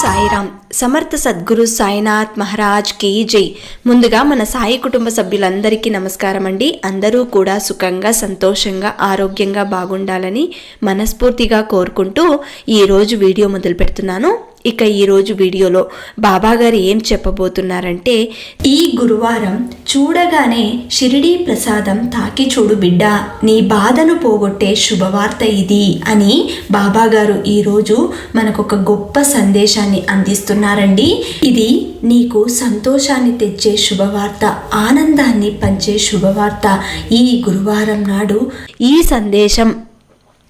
సాయిరామ్ సమర్థ సద్గురు సాయినాథ్ మహారాజ్కి జై. ముందుగా మన సాయి కుటుంబ సభ్యులందరికీ నమస్కారం అండి. అందరూ కూడా సుఖంగా సంతోషంగా ఆరోగ్యంగా బాగుండాలని మనస్ఫూర్తిగా కోరుకుంటూ ఈరోజు వీడియో మొదలు పెడుతున్నాను ఇక ఈరోజు వీడియోలో బాబాగారు ఏం చెప్పబోతున్నారంటే ఈ గురువారం చూడగానే షిరిడీ ప్రసాదం తాకి చూడు బిడ్డ నీ బాధను పోగొట్టే శుభవార్త ఇది అని బాబాగారు ఈరోజు మనకొక గొప్ప సందేశాన్ని అందిస్తున్నారండి. ఇది నీకు సంతోషాన్ని తెచ్చే శుభవార్త ఆనందాన్ని పంచే శుభవార్త ఈ గురువారం నాడు. ఈ సందేశం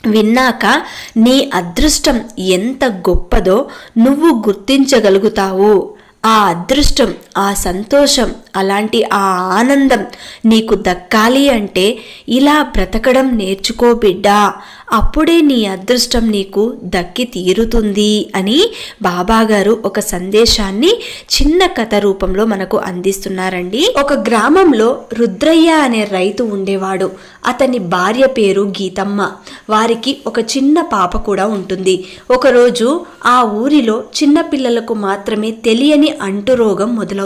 విన్నాక నీ అదృష్టం ఎంత గొప్పదో నువ్వు గుర్తించగలుగుతావు. ఆ అదృష్టం ఆ సంతోషం అలాంటి ఆ ఆనందం నీకు దక్కాలి అంటే ఇలా బ్రతకడం నేర్చుకో బిడ్డా. అప్పుడే నీ అదృష్టం నీకు దక్కి తీరుతుంది అని బాబాగారు ఒక సందేశాన్ని చిన్న కథ రూపంలో మనకు అందిస్తున్నారండి. ఒక గ్రామంలో రుద్రయ్య అనే రైతు ఉండేవాడు. అతని భార్య పేరు గీతమ్మ. వారికి ఒక చిన్న పాప కూడా ఉంటుంది. ఒకరోజు ఆ ఊరిలో చిన్నపిల్లలకు మాత్రమే తెలియని అంటురోగం మొదలవుతుంది.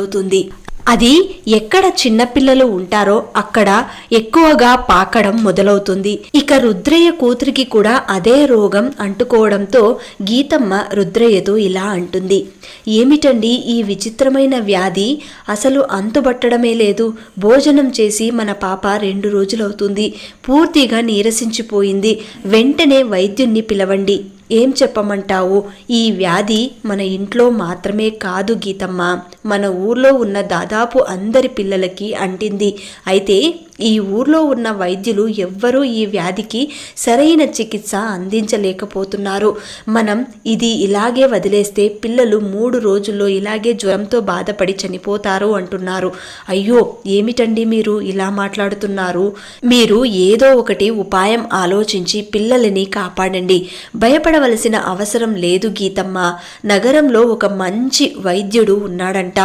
అది ఎక్కడ చిన్నపిల్లలు ఉంటారో అక్కడ ఎక్కువగా పాకడం మొదలవుతుంది. ఇక రుద్రయ్య కూతురికి కూడా అదే రోగం అంటుకోవడంతో గీతమ్మ రుద్రయ్యతో ఇలా అంటుంది. ఏమిటండి ఈ విచిత్రమైన వ్యాధి? అసలు అంతుబట్టడమే లేదు. భోజనం చేసి మన పాప రెండు రోజులవుతుంది. పూర్తిగా నీరసించిపోయింది. వెంటనే వైద్యుణ్ణి పిలవండి. ఏం చెప్పమంటావు? ఈ వ్యాధి మన ఇంట్లో మాత్రమే కాదు గీతమ్మ. మన ఊర్లో ఉన్న దాదాపు అందరి పిల్లలకి అంటింది. అయితే ఈ ఊర్లో ఉన్న వైద్యులు ఎవ్వరూ ఈ వ్యాధికి సరైన చికిత్స అందించలేకపోతున్నారు. మనం ఇది ఇలాగే వదిలేస్తే పిల్లలు మూడు రోజుల్లో ఇలాగే జ్వరంతో బాధపడి చనిపోతారు అంటున్నారు. అయ్యో ఏమిటండి మీరు ఇలా మాట్లాడుతున్నారు? మీరు ఏదో ఒకటి ఉపాయం ఆలోచించి పిల్లలని కాపాడండి. భయపడవలసిన అవసరం లేదు గీతమ్మ. నగరంలో ఒక మంచి వైద్యుడు ఉన్నాడంట.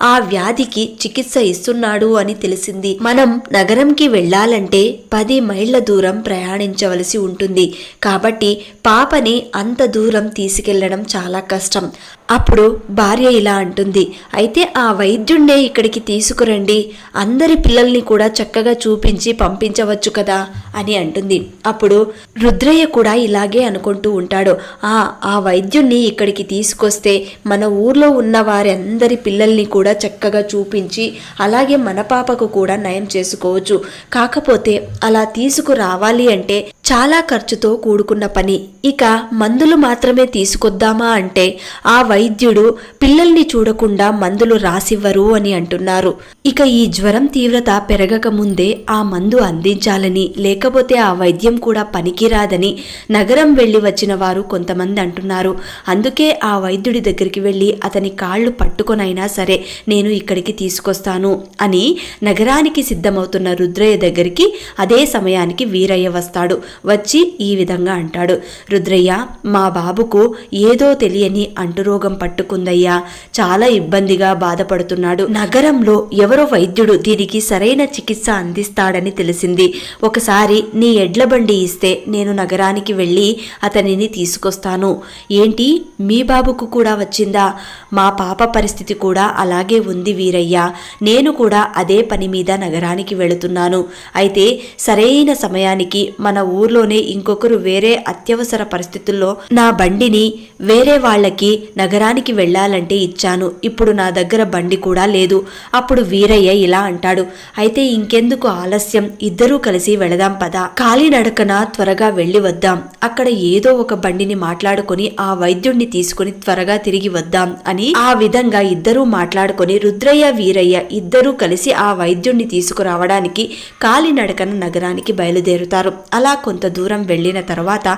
ఆ వ్యాధికి చికిత్స ఇస్తున్నాడు అని తెలిసింది. మనం నగరంకి వెళ్ళాలంటే పది మైళ్ళ దూరం ప్రయాణించవలసి ఉంటుంది. కాబట్టి పాపని అంత దూరం తీసుకెళ్ళడం చాలా కష్టం. అప్పుడు భార్య ఇలా అంటుంది అయితే ఆ వైద్యుణ్ణే ఇక్కడికి తీసుకురండి. అందరి పిల్లల్ని కూడా చక్కగా చూపించి పంపించవచ్చు కదా? అని అంటుంది. అప్పుడు రుద్రయ్య కూడా ఇలాగే అనుకుంటూ ఉంటాడు. ఆ ఆ వైద్యుణ్ణి ఇక్కడికి తీసుకొస్తే మన ఊర్లో ఉన్న వారందరి పిల్లల్ని కూడా చక్కగా చూపించి అలాగే మన పాపకు కూడా నయం చేసుకోవచ్చు. కాకపోతే అలా తీసుకురావాలి అంటే చాలా ఖర్చుతో కూడుకున్న పని. ఇక మందులు మాత్రమే తీసుకొద్దామా అంటే ఆ వైద్యుడు పిల్లల్ని చూడకుండా మందులు రాసివ్వరు అని అంటున్నారు. ఇక ఈ జ్వరం తీవ్రత పెరగక ముందే ఆ మందు అందించాలని లేకపోతే ఆ వైద్యం కూడా పనికిరాదని నగరం వెళ్ళి వచ్చిన వారు కొంతమంది అంటున్నారు. అందుకే ఆ వైద్యుడి దగ్గరికి వెళ్ళి అతని కాళ్ళు పట్టుకొనైనా సరే నేను ఇక్కడికి తీసుకొస్తాను అని నగరానికి సిద్ధమవుతున్న రుద్రయ్య దగ్గరికి అదే సమయానికి వీరయ్య వస్తాడు. వచ్చి ఈ విధంగా అంటాడు. రుద్రయ్య మా బాబుకు ఏదో తెలియని అంటురోగం పట్టుకుందయ్యా. చాలా ఇబ్బందిగా బాధపడుతున్నాడు. నగరంలో ఎవరో వైద్యుడు దీనికి సరైన చికిత్స అందిస్తాడని తెలిసింది. ఒకసారి నీ ఎడ్ల బండి ఇస్తే నేను నగరానికి వెళ్ళి అతనిని తీసుకొస్తాను. ఏంటి? మీ బాబుకు కూడా వచ్చిందా? మా పాప పరిస్థితి కూడా అలాగే ఉంది వీరయ్య. నేను కూడా అదే పని మీద నగరానికి వెళుతున్నాను. అయితే సరైన సమయానికి మన ఊర్లోనే ఇంకొకరు వేరే అత్యవసర పరిస్థితుల్లో నా బండిని వేరే వాళ్ళకి నగరానికి వెళ్ళాలంటే ఇచ్చాను. ఇప్పుడు నా దగ్గర బండి కూడా లేదు. అప్పుడు వీరయ్య ఇలా అంటాడు. అయితే ఇంకెందుకు ఆలస్యం? ఇద్దరూ కలిసి వెళదాం పదా. కాలినడకన త్వరగా వెళ్ళి వద్దాం. అక్కడ ఏదో ఒక బండిని మాట్లాడుకొని ఆ వైద్యుణ్ణి తీసుకుని త్వరగా తిరిగి వద్దాం అని ఆ విధంగా ఇద్దరూ మాట్లాడుకొని రుద్రయ్య వీరయ్య ఇద్దరూ కలిసి ఆ వైద్యుణ్ణి తీసుకురావడానికి కాలినడకన నగరానికి బయలుదేరుతారు. అలా కొంత దూరం వెళ్ళిన తర్వాత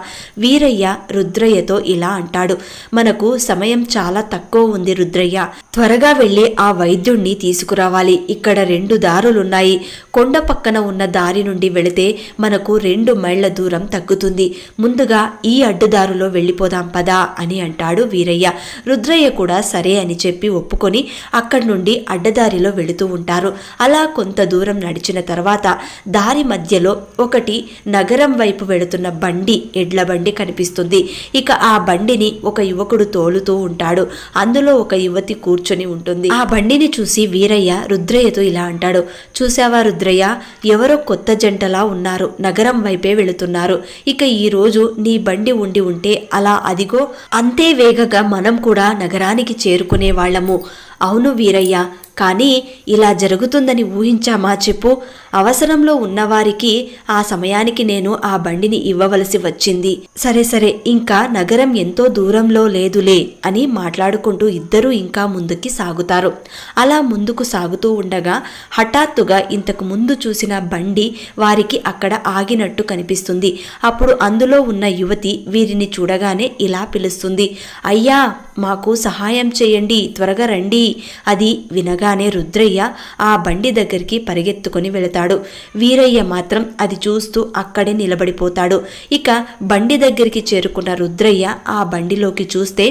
వీరయ్య రుద్రయ్యతో ఇలా అంటాడు. మనకు సమయం చాలా తక్కువ ఉంది రుద్రయ్య. త్వరగా వెళ్ళి ఆ వైద్యుణ్ణి తీసుకురావాలి. ఇక్కడ రెండు దారులున్నాయి. కొండ పక్కన ఉన్న దారి నుండి వెళితే మనకు రెండు మైళ్ళ దూరం తగ్గుతుంది. ముందుగా ఈ అడ్డుదారులో వెళ్ళిపోదాం పదా అని అంటాడు వీరయ్య. రుద్రయ్య కూడా సరే అని చెప్పి ఒప్పుకొని అక్కడి నుండి అడ్డదారిలో వెళుతూ ఉంటారు. అలా కొంత దూరం నడిచిన తర్వాత దారి మధ్యలో ఒకటి నగరం వైపు వెళుతున్న బండి ఎడ్ల బండి కనిపిస్తుంది. ఇక ఆ బండిని ఒక యువకుడు తోలుతూ ఉంటాడు ఉంటాడు. అందులో ఒక యువతి కూర్చొని ఉంటుంది. ఆ బండిని చూసి వీరయ్య రుద్రయ్యతో ఇలా అంటాడు. చూసావా రుద్రయ్య? ఎవరో కొత్త జంటలా ఉన్నారు. నగరం వైపే వెళుతున్నారు. ఇక ఈ రోజు నీ బండి ఉండి ఉంటే అలా అదిగో అంతే వేగగా మనం కూడా నగరానికి చేరుకునే వాళ్ళము. అవును వీరయ్య కానీ ఇలా జరుగుతుందని ఊహించామా చెప్పు. అవసరంలో ఉన్నవారికి ఆ సమయానికి నేను ఆ బండిని ఇవ్వవలసి వచ్చింది. సరే సరే ఇంకా నగరం ఎంతో దూరంలో లేదులే అని మాట్లాడుకుంటూ ఇద్దరూ ఇంకా ముందుకి సాగుతారు. అలా ముందుకు సాగుతూ ఉండగా హఠాత్తుగా ఇంతకు ముందు చూసిన బండి వారికి అక్కడ ఆగినట్టు కనిపిస్తుంది. అప్పుడు అందులో ఉన్న యువతి వీరిని చూడగానే ఇలా పిలుస్తుంది. అయ్యా మాకు సహాయం చేయండి త్వరగా రండి. అది వినగానే రుద్రయ్య ఆ బండి దగ్గరికి పరిగెత్తుకొని వెళతాడు. వీరయ్య మాత్రం అది చూస్తూ అక్కడే నిలబడిపోతాడు. ఇక బండి దగ్గరికి చేరుకున్న రుద్రయ్య ఆ బండిలోకి చూస్తే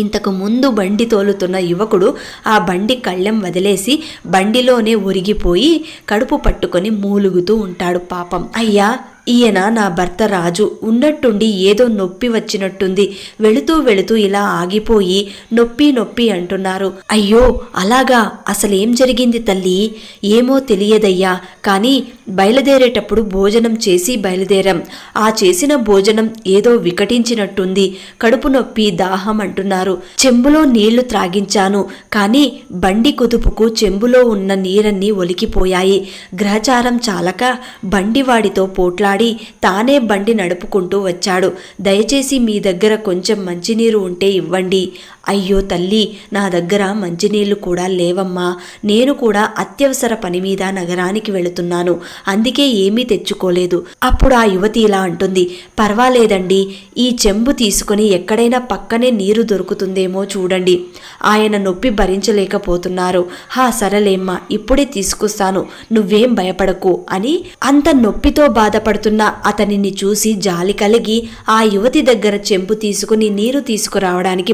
ఇంతకు ముందు బండి తోలుతున్న యువకుడు ఆ బండి కళ్ళెం వదిలేసి బండిలోనే ఒరిగిపోయి కడుపు పట్టుకొని మూలుగుతూ ఉంటాడు పాపం. అయ్యా ఈయన నా భర్త రాజు. ఉన్నట్టుండి ఏదో నొప్పి వచ్చినట్టుంది. వెళుతూ వెళుతూ ఇలా ఆగిపోయి నొప్పి నొప్పి అంటున్నారు. అయ్యో అలాగా? అసలేం జరిగింది తల్లి? ఏమో తెలియదయ్యా. కానీ బయలుదేరేటప్పుడు భోజనం చేసి బయలుదేరాం. ఆ చేసిన భోజనం ఏదో వికటించినట్టుంది. కడుపు నొప్పి దాహం అంటున్నారు. చెంబులో నీళ్ళు త్రాగించాను. కానీ బండి కుదుపుకు చెంబులో ఉన్న నీరన్నీ ఒలికిపోయాయి. గ్రహచారం చాలక బండివాడితో పోట్లాడి తానే బండి నడుపుకుంటూ వచ్చాడు. దయచేసి మీ దగ్గర కొంచెం మంచినీరు ఉంటే ఇవ్వండి. అయ్యో తల్లి నా దగ్గర మంచినీళ్ళు కూడా లేవమ్మా. నేను కూడా అత్యవసర పని మీద నగరానికి వెళుతున్నాను. అందుకే ఏమీ తెచ్చుకోలేదు. అప్పుడు ఆ యువతి ఇలా అంటుంది పర్వాలేదండి ఈ చెంబు తీసుకుని ఎక్కడైనా పక్కనే నీరు దొరుకుతుందేమో చూడండి. ఆయన నొప్పి భరించలేకపోతున్నారు. హా సరలేమ్మా ఇప్పుడే తీసుకొస్తాను. నువ్వేం భయపడకు అని అంత నొప్పితో బాధపడుతున్న అతనిని చూసి జాలి కలిగి ఆ యువతి దగ్గర చెంబు తీసుకుని నీరు తీసుకురావడానికి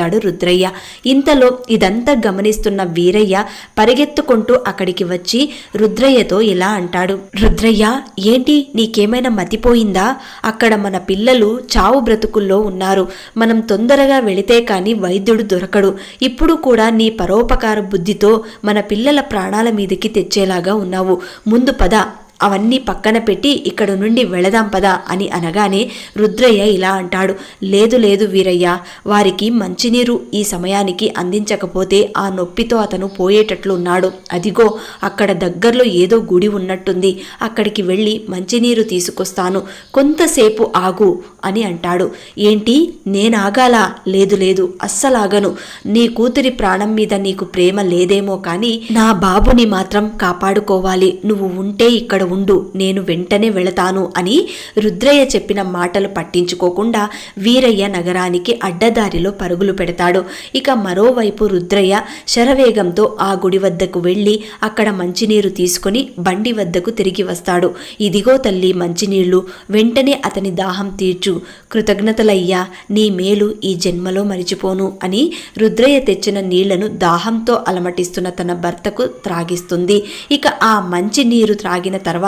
చెబుతాడు రుద్రయ్య. ఇంతలో ఇదంతా గమనిస్తున్న వీరయ్య పరిగెత్తుకుంటూ అక్కడికి వచ్చి రుద్రయ్యతో ఇలా అంటాడు. రుద్రయ్య ఏంటి? నీకేమైనా మతిపోయిందా? అక్కడ మన పిల్లలు చావు బ్రతుకుల్లో ఉన్నారు. మనం తొందరగా వెళితే కాని వైద్యుడు దొరకడు. ఇప్పుడు కూడా నీ పరోపకార బుద్ధితో మన పిల్లల ప్రాణాల మీదకి తెచ్చేలాగా ఉన్నావు. ముందు పద. అవన్నీ పక్కన పెట్టి ఇక్కడ నుండి వెళదాం పదా అని అనగానే రుద్రయ్య ఇలా అంటాడు. లేదు లేదు వీరయ్య వారికి మంచినీరు ఈ సమయానికి అందించకపోతే ఆ నొప్పితో అతను పోయేటట్లు ఉన్నాడు అదిగో అక్కడ దగ్గరలో ఏదో గుడి ఉన్నట్టుంది. అక్కడికి వెళ్ళి మంచినీరు తీసుకొస్తాను. కొంతసేపు ఆగు అని అంటాడు. ఏంటి? నేనాగాలా? లేదు లేదు అస్సలాగను. నీ కూతురి ప్రాణం మీద నీకు ప్రేమ లేదేమో కానీ నా బాబుని మాత్రం కాపాడుకోవాలి. నువ్వు ఉంటే ఇక్కడ ఉండు నేను వెంటనే వెళతాను అని రుద్రయ్య చెప్పిన మాటలు పట్టించుకోకుండా వీరయ్య నగరానికి అడ్డదారిలో పరుగులు పెడతాడు. ఇక మరోవైపు రుద్రయ్య శరవేగంతో ఆ గుడి వద్దకు వెళ్ళి అక్కడ మంచినీరు తీసుకొని బండి వద్దకు తిరిగి వస్తాడు. ఇదిగో తల్లి మంచినీళ్ళు వెంటనే అతని దాహం తీర్చు. కృతజ్ఞతలయ్యా నీ మేలు ఈ జన్మలో మరిచిపోను అని రుద్రయ్య తెచ్చిన నీళ్ళను దాహంతో అలమటిస్తున్న తన భర్తకు త్రాగిస్తుంది. ఇక ఆ మంచి నీరు త్రాగిన తర్వాత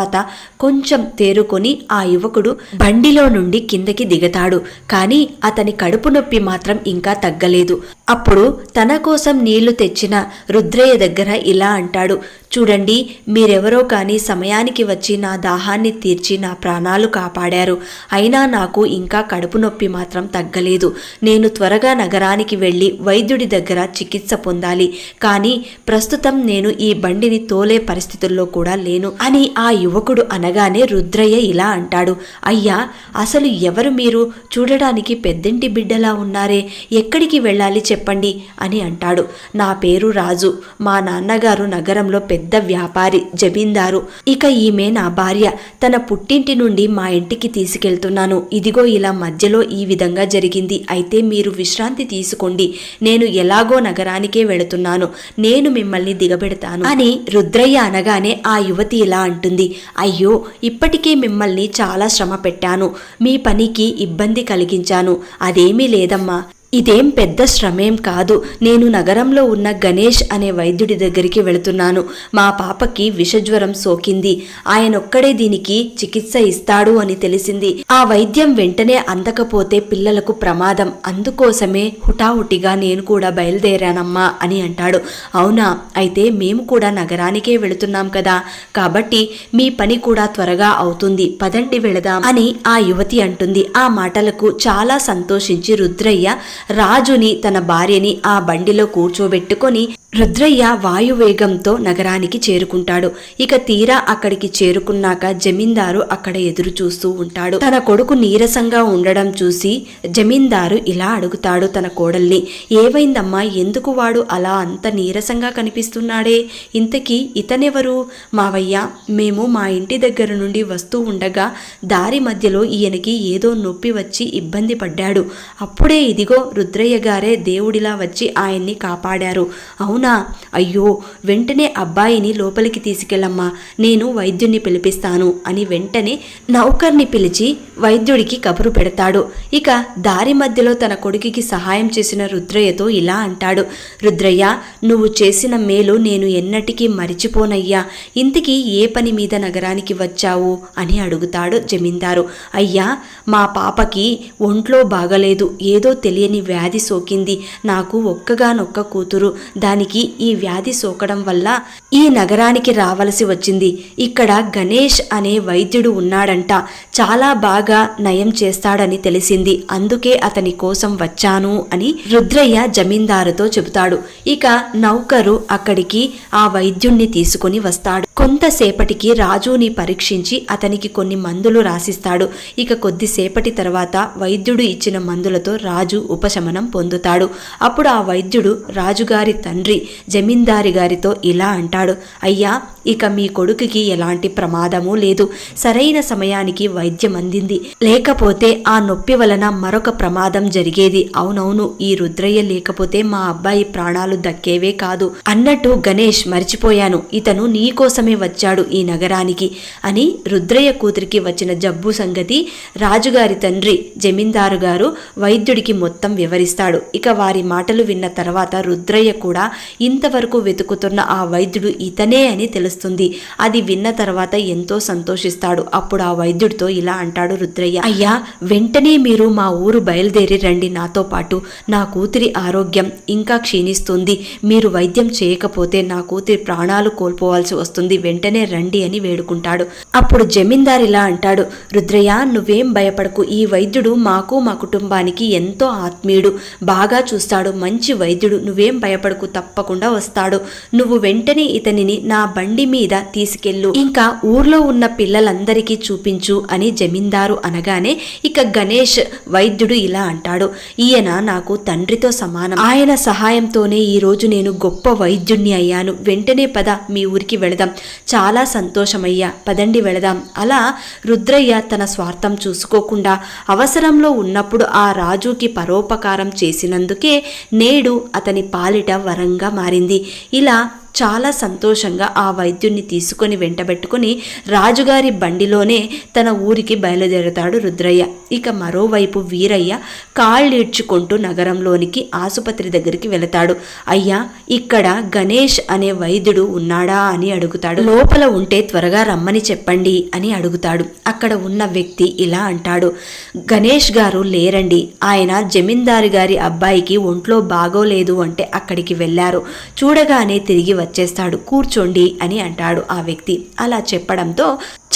కొంచెం తేరుకొని ఆ యువకుడు బండిలో నుండి కిందకి దిగతాడు. కానీ అతని కడుపు నొప్పి మాత్రం ఇంకా తగ్గలేదు. అప్పుడు తన కోసం నీళ్ళు తెచ్చిన రుద్రయ్య దగ్గర ఇలా అంటాడు చూడండి మీరెవరో కానీ సమయానికి వచ్చి నా దాహాన్ని తీర్చి నా ప్రాణాలు కాపాడారు. అయినా నాకు ఇంకా కడుపు నొప్పి మాత్రం తగ్గలేదు. నేను త్వరగా నగరానికి వెళ్ళి వైద్యుడి దగ్గర చికిత్స పొందాలి. కానీ ప్రస్తుతం నేను ఈ బండిని తోలే పరిస్థితుల్లో కూడా లేను అని ఆ యువకుడు అనగానే రుద్రయ్య ఇలా అంటాడు అయ్యా అసలు ఎవరు మీరు? చూడడానికి పెద్దింటి బిడ్డలా ఉన్నారే. ఎక్కడికి వెళ్ళాలి చెప్పండి అని అంటాడు. నా పేరు రాజు. మా నాన్నగారు నగరంలో పెద్ద వ్యాపారి జమీందారు. ఇక ఈమె నా భార్య. తన పుట్టింటి నుండి మా ఇంటికి తీసుకెళ్తున్నాను. ఇదిగో ఇలా మధ్యలో ఈ విధంగా జరిగింది. అయితే మీరు విశ్రాంతి తీసుకోండి. నేను ఎలాగో నగరానికే వెళుతున్నాను. నేను మిమ్మల్ని దిగబెడతాను అని రుద్రయ్య అనగానే ఆ యువతి ఇలా అంటుంది. అయ్యో ఇప్పటికే మిమ్మల్ని చాలా శ్రమ పెట్టాను. మీ పనికి ఇబ్బంది కలిగించాను. అదేమీ లేదమ్మా. ఇదేం పెద్ద శ్రమేం కాదు. నేను నగరంలో ఉన్న గణేష్ అనే వైద్యుడి దగ్గరికి వెళుతున్నాను. మా పాపకి విషజ్వరం సోకింది. ఆయనొక్కడే దీనికి చికిత్స ఇస్తాడు అని తెలిసింది. ఆ వైద్యం వెంటనే అందకపోతే పిల్లలకు ప్రమాదం. అందుకోసమే హుటాహుటిగా నేను కూడా బయలుదేరానమ్మా అని అంటాడు. అవునా? అయితే మేము కూడా నగరానికే వెళుతున్నాం కదా. కాబట్టి మీ పని కూడా త్వరగా అవుతుంది. పదండి వెళదాం అని ఆ యువతి అంటుంది. ఆ మాటలకు చాలా సంతోషించి రుద్రయ్య రాజుని తన భార్యని ఆ బండిలో కూర్చోబెట్టుకొని రుద్రయ్య వాయువేగంతో నగరానికి చేరుకుంటాడు. ఇక తీరా అక్కడికి చేరుకున్నాక జమీందారు అక్కడ ఎదురు చూస్తూ ఉంటాడు. తన కొడుకు నీరసంగా ఉండడం చూసి జమీందారు ఇలా అడుగుతాడు తన కోడల్ని ఏవైందమ్మా ఎందుకు వాడు అలా అంత నీరసంగా కనిపిస్తున్నాడే? ఇంతకీ ఇతనెవరు? మావయ్య మేము మా ఇంటి దగ్గర నుండి వస్తూ ఉండగా దారి మధ్యలో ఈయనకి ఏదో నొప్పి వచ్చి ఇబ్బంది పడ్డాడు. అప్పుడే ఇదిగో రుద్రయ్య గారే దేవుడిలా వచ్చి ఆయన్ని కాపాడారు. అవునా? అయ్యో వెంటనే అబ్బాయిని లోపలికి తీసుకెళ్ళమ్మా. నేను వైద్యుణ్ణి పిలిపిస్తాను అని వెంటనే నౌకర్ని పిలిచి వైద్యుడికి కబురు పెడతాడు. ఇక దారి మధ్యలో తన కొడుకుకి సహాయం చేసిన రుద్రయ్యతో ఇలా అంటాడు. రుద్రయ్య నువ్వు చేసిన మేలు నేను ఎన్నటికీ మరిచిపోనయ్యా. ఇంతకీ ఏ పని మీద నగరానికి వచ్చావు? అని అడుగుతాడు జమీందారు. అయ్యా మా పాపకి ఒంట్లో బాగలేదు. ఏదో తెలియని వ్యాధి సోకింది. నాకు ఒక్కగానొక్క కూతురు. దానికి ఈ వ్యాధి సోకడం వల్ల ఈ నగరానికి రావలసి వచ్చింది. ఇక్కడ గణేష్ అనే వైద్యుడు ఉన్నాడంట. చాలా బాగా నయం చేస్తాడని తెలిసింది. అందుకే అతని కోసం వచ్చాను అని రుద్రయ్య జమీందారుతో చెబుతాడు. ఇక నౌకరు అక్కడికి ఆ వైద్యుణ్ణి తీసుకుని వస్తాడు. కొంతసేపటికి రాజుని పరీక్షించి అతనికి కొన్ని మందులు రాసిస్తాడు. ఇక కొద్దిసేపటి తర్వాత వైద్యుడు ఇచ్చిన మందులతో రాజు ఉపశమనం పొందుతాడు. అప్పుడు ఆ వైద్యుడు రాజుగారి తండ్రి జమీందారి గారితో ఇలా అంటాడు అయ్యా ఇక మీ కొడుకుకి ఎలాంటి ప్రమాదము లేదు. సరైన సమయానికి వైద్యం అందింది. లేకపోతే ఆ నొప్పి వలన మరొక ప్రమాదం జరిగేది. అవునవును ఈ రుద్రయ్య లేకపోతే మా అబ్బాయి ప్రాణాలు దక్కేవే కాదు. అన్నట్టు గణేష్ మర్చిపోయాను. ఇతను నీకోసమే వచ్చాడు ఈ నగరానికి అని రుద్రయ్య కూతురికి వచ్చిన జబ్బు సంగతి రాజుగారి తండ్రి జమీందారు గారు వైద్యుడికి మొత్తం వివరిస్తాడు. ఇక వారి మాటలు విన్న తర్వాత రుద్రయ్య కూడా ఇంతవరకు వెతుకుతున్న ఆ వైద్యుడు ఇతనే అని తెలుస్తుంది. అది విన్న తర్వాత ఎంతో సంతోషిస్తాడు. అప్పుడు ఆ వైద్యుడితో ఇలా అంటాడు రుద్రయ్య. అయ్యా వెంటనే మీరు మా ఊరు బయలుదేరి రండి. నాతో పాటు నా కూతురి ఆరోగ్యం ఇంకా క్షీణిస్తుంది. మీరు వైద్యం చేయకపోతే నా కూతురి ప్రాణాలు కోల్పోవాల్సి వస్తుంది. వెంటనే రండి అని వేడుకుంటాడు. అప్పుడు జమీందార్ ఇలా అంటాడు. రుద్రయ్య నువ్వేం భయపడకు. ఈ వైద్యుడు మాకు మా కుటుంబానికి ఎంతో ఆత్మ ఆత్మీయుడు. బాగా చూస్తాడు మంచి వైద్యుడు. నువ్వేం భయపడకు తప్పకుండా వస్తాడు. నువ్వు వెంటనే ఇతనిని నా బండి మీద తీసుకెళ్ళు. ఇంకా ఊర్లో ఉన్న పిల్లలందరికీ చూపించు అని జమీందారు అనగానే ఇక గణేష్ వైద్యుడు ఇలా అంటాడు. ఈయన నాకు తండ్రితో సమానం. ఆయన సహాయంతోనే ఈ రోజు నేను గొప్ప వైద్యుణ్ణి అయ్యాను. వెంటనే పద మీ ఊరికి వెళదాం. చాలా సంతోషమయ్యా. పదండి వెళదాం. అలా రుద్రయ్య తన స్వార్థం చూసుకోకుండా అవసరంలో ఉన్నప్పుడు ఆ రాజుకి పరోపకారం చేసినందుకే నేడు అతని పాలిట వరంగా మారింది. ఇలా చాలా సంతోషంగా ఆ వైద్యుణ్ణి తీసుకొని వెంటబెట్టుకుని రాజుగారి బండిలోనే తన ఊరికి బయలుదేరతాడు రుద్రయ్య. ఇక మరోవైపు వీరయ్య కాళ్ళీడ్చుకుంటూ నగరంలోనికి ఆసుపత్రి దగ్గరికి వెళతాడు. అయ్యా ఇక్కడ గణేష్ అనే వైద్యుడు ఉన్నాడా అని అడుగుతాడు. లోపల ఉంటే త్వరగా రమ్మని చెప్పండి అని అడుగుతాడు. అక్కడ ఉన్న వ్యక్తి ఇలా అంటాడు. గణేష్ గారు లేరండి. ఆయన జమీందారు గారి అబ్బాయికి ఒంట్లో బాగోలేదు అంటే అక్కడికి వెళ్ళారు. చూడగానే తిరిగి వచ్చేస్తాడు. కూర్చోండి అని అంటాడు ఆ వ్యక్తి. అలా చెప్పడంతో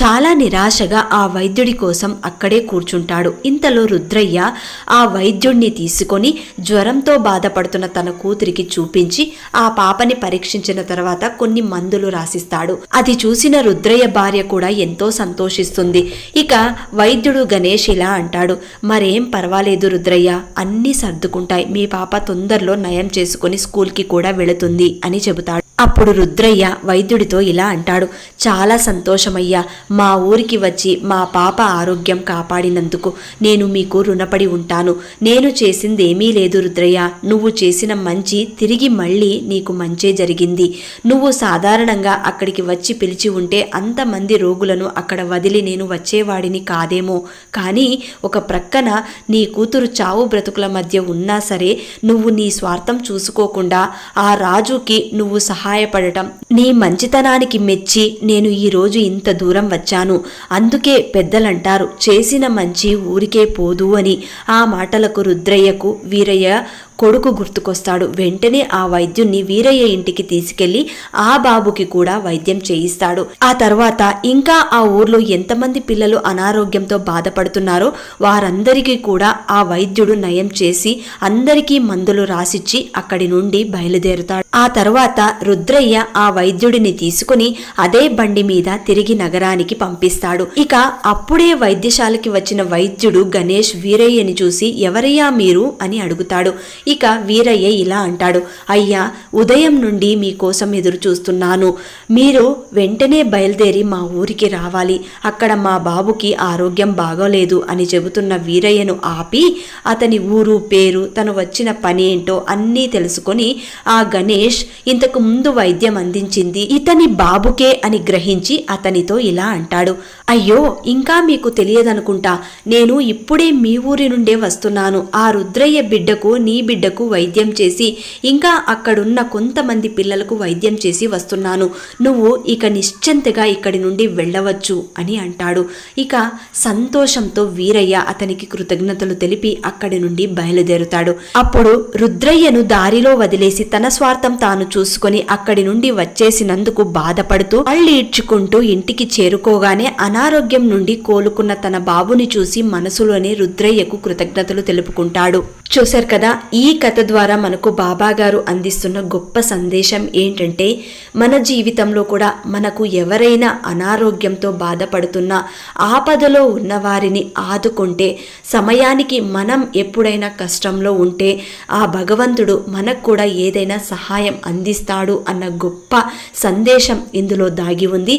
చాలా నిరాశగా ఆ వైద్యుడి కోసం అక్కడే కూర్చుంటాడు. ఇంతలో రుద్రయ్య ఆ వైద్యుడిని తీసుకొని జ్వరంతో బాధపడుతున్న తన కూతురికి చూపించి ఆ పాపని పరీక్షించిన తర్వాత కొన్ని మందులు రాసిస్తాడు. అది చూసిన రుద్రయ్య భార్య కూడా ఎంతో సంతోషిస్తుంది. ఇక వైద్యుడు గణేష్ ఇలా అంటాడు మరేం పర్వాలేదు రుద్రయ్య అన్నీ సర్దుకుంటాయి. మీ పాప తొందరలో నయం చేసుకుని స్కూల్కి కూడా వెళుతుంది అని చెబుతాడు. అప్పుడు రుద్రయ్య వైద్యుడితో ఇలా అంటాడు చాలా సంతోషమయ్యా మా ఊరికి వచ్చి మా పాప ఆరోగ్యం కాపాడినందుకు నేను మీకు రుణపడి ఉంటాను. నేను చేసిందేమీ లేదు రుద్రయ్య. నువ్వు చేసిన మంచి తిరిగి మళ్ళీ నీకు మంచే జరిగింది. నువ్వు సాధారణంగా అక్కడికి వచ్చి పిలిచి ఉంటే అంతమంది రోగులను అక్కడ వదిలి నేను వచ్చేవాడిని కాదేమో. కానీ ఒక ప్రక్కన నీ కూతురు చావు బ్రతుకుల మధ్య ఉన్నా సరే నువ్వు నీ స్వార్థం చూసుకోకుండా ఆ రాజుకి నువ్వు సహాయపడటం నీ మంచితనానికి మెచ్చి నేను ఈ రోజు ఇంత దూరం వచ్చాను. అందుకే పెద్దలంటారు చేసిన మంచి ఊరికే పోదు అని. ఆ మాటలకు రుద్రయ్యకు వీరయ్య కొడుకు గుర్తుకొస్తాడు. వెంటనే ఆ వైద్యుణ్ణి వీరయ్య ఇంటికి తీసుకెళ్ళి ఆ బాబుకి కూడా వైద్యం చేయిస్తాడు. ఆ తర్వాత ఇంకా ఆ ఊర్లో ఎంతమంది పిల్లలు అనారోగ్యంతో బాధపడుతున్నారో వారందరికీ కూడా ఆ వైద్యుడు నయం చేసి అందరికీ మందులు రాసిచ్చి అక్కడి నుండి బయలుదేరుతాడు. ఆ తర్వాత రుద్రయ్య ఆ వైద్యుడిని తీసుకుని అదే బండి మీద తిరిగి నగరానికి పంపిస్తాడు. ఇక అప్పుడే వైద్యశాలకి వచ్చిన వైద్యుడు గణేష్ వీరయ్యని చూసి ఎవరయ్యా మీరు? అని అడుగుతాడు. ఇక వీరయ్య ఇలా అంటాడు అయ్యా ఉదయం నుండి మీకోసం ఎదురు చూస్తున్నాను. మీరు వెంటనే బయలుదేరి మా ఊరికి రావాలి. అక్కడ మా బాబుకి ఆరోగ్యం బాగోలేదు అని చెబుతున్న వీరయ్యను ఆపి అతని ఊరు పేరు తను వచ్చిన పని ఏంటో అన్నీ తెలుసుకొని ఆ గణేష్ ఇంతకు ముందు వైద్యం అందించింది ఇతని బాబుకే అని గ్రహించి అతనితో ఇలా అంటాడు అయ్యో ఇంకా మీకు తెలియదనుకుంటా నేను ఇప్పుడే మీ ఊరి నుండే వస్తున్నాను. ఆ రుద్రయ్య బిడ్డకు నీ బిడ్డకు వైద్యం చేసి ఇంకా అక్కడున్న కొంతమంది పిల్లలకు వైద్యం చేసి వస్తున్నాను. నువ్వు ఇక నిశ్చింతగా ఇక్కడి నుండి వెళ్ళవచ్చు అని అంటాడు. ఇక సంతోషంతో వీరయ్య అతనికి కృతజ్ఞతలు తెలిపి అక్కడి నుండి బయలుదేరుతాడు. అప్పుడు రుద్రయ్యను దారిలో వదిలేసి తన స్వార్థం తాను చూసుకొని అక్కడి నుండి వచ్చేసినందుకు బాధపడుతూ అళ్ళీడ్చుకుంటూ ఇంటికి చేరుకోగానే అనారోగ్యం నుండి కోలుకున్న తన బాబుని చూసి మనసులోనే రుద్రయ్యకు కృతజ్ఞతలు తెలుపుకుంటాడు. చూశారు కదా ఈ కథ ద్వారా మనకు బాబాగారు అందిస్తున్న గొప్ప సందేశం ఏంటంటే మన జీవితంలో కూడా మనకు ఎవరైనా అనారోగ్యంతో బాధపడుతున్నా ఆపదలో ఉన్నవారిని ఆదుకుంటే సమయానికి మనం ఎప్పుడైనా కష్టంలో ఉంటే ఆ భగవంతుడు మనకు కూడా ఏదైనా సహాయం అందిస్తాడు అన్న గొప్ప సందేశం ఇందులో దాగి ఉంది.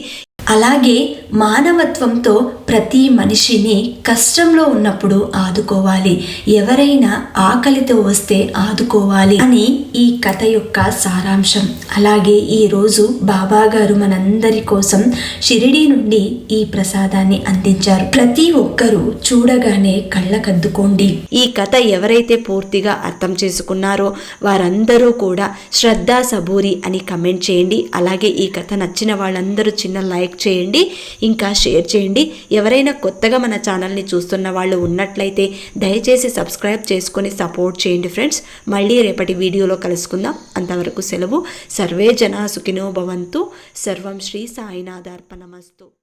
అలాగే మానవత్వంతో ప్రతి మనిషిని కష్టంలో ఉన్నప్పుడు ఆదుకోవాలి. ఎవరైనా ఆకలితో వస్తే ఆదుకోవాలి అని ఈ కథ యొక్క సారాంశం. అలాగే ఈరోజు బాబాగారు బాబా గారు మనందరి కోసం షిరిడి నుండి ఈ ప్రసాదాన్ని అందించారు. ప్రతి ఒక్కరూ చూడగానే కళ్ళకద్దుకోండి. ఈ కథ ఎవరైతే పూర్తిగా అర్థం చేసుకున్నారో వారందరూ కూడా శ్రద్ధా సబూరి అని కమెంట్ చేయండి. అలాగే ఈ కథ నచ్చిన వాళ్ళందరూ చిన్న లైక్ లైక్ చేయండి ఇంకా షేర్ చేయండి. ఎవరైనా కొత్తగా మన ఛానల్ని చూస్తున్న వాళ్ళు ఉన్నట్లయితే దయచేసి సబ్స్క్రైబ్ చేసుకొని సపోర్ట్ చేయండి ఫ్రెండ్స్. మళ్ళీ రేపటి వీడియోలో కలుసుకుందాం. అంతవరకు సెలవు. సర్వే జనా సుఖినో భవంతు. సర్వం శ్రీ సాయినాథార్పణమస్తు.